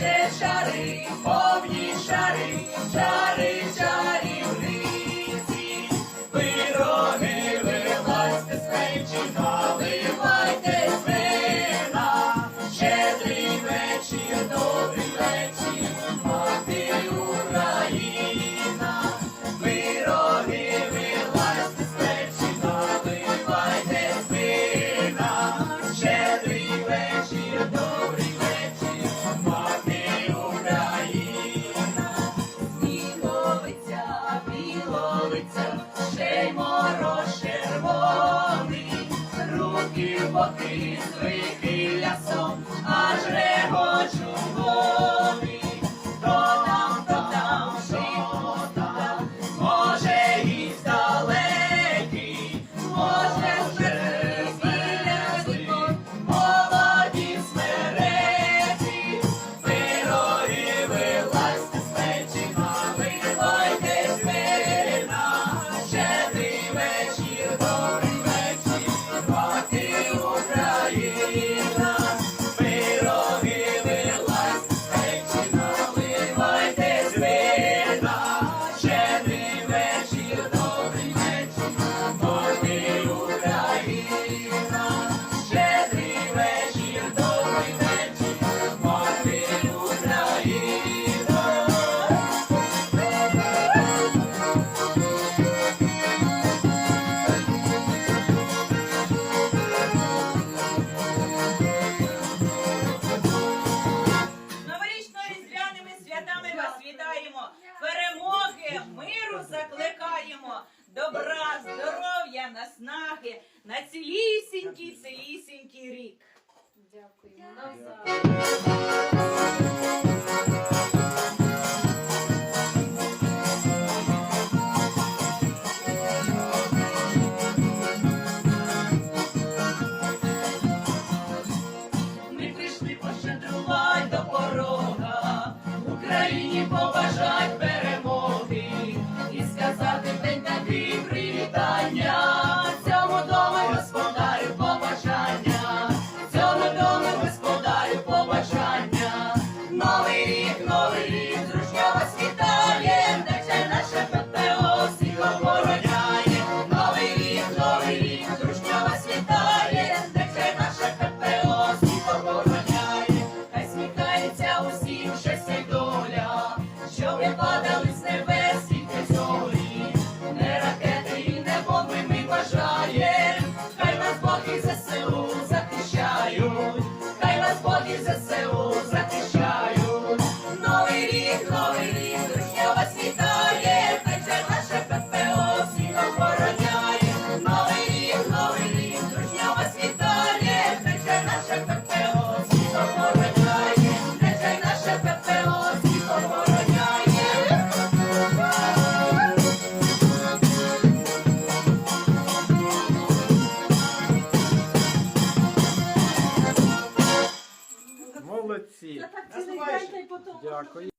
ще шари, повні шари. What is real? Дякую. Дякую. Молодці. Дякую.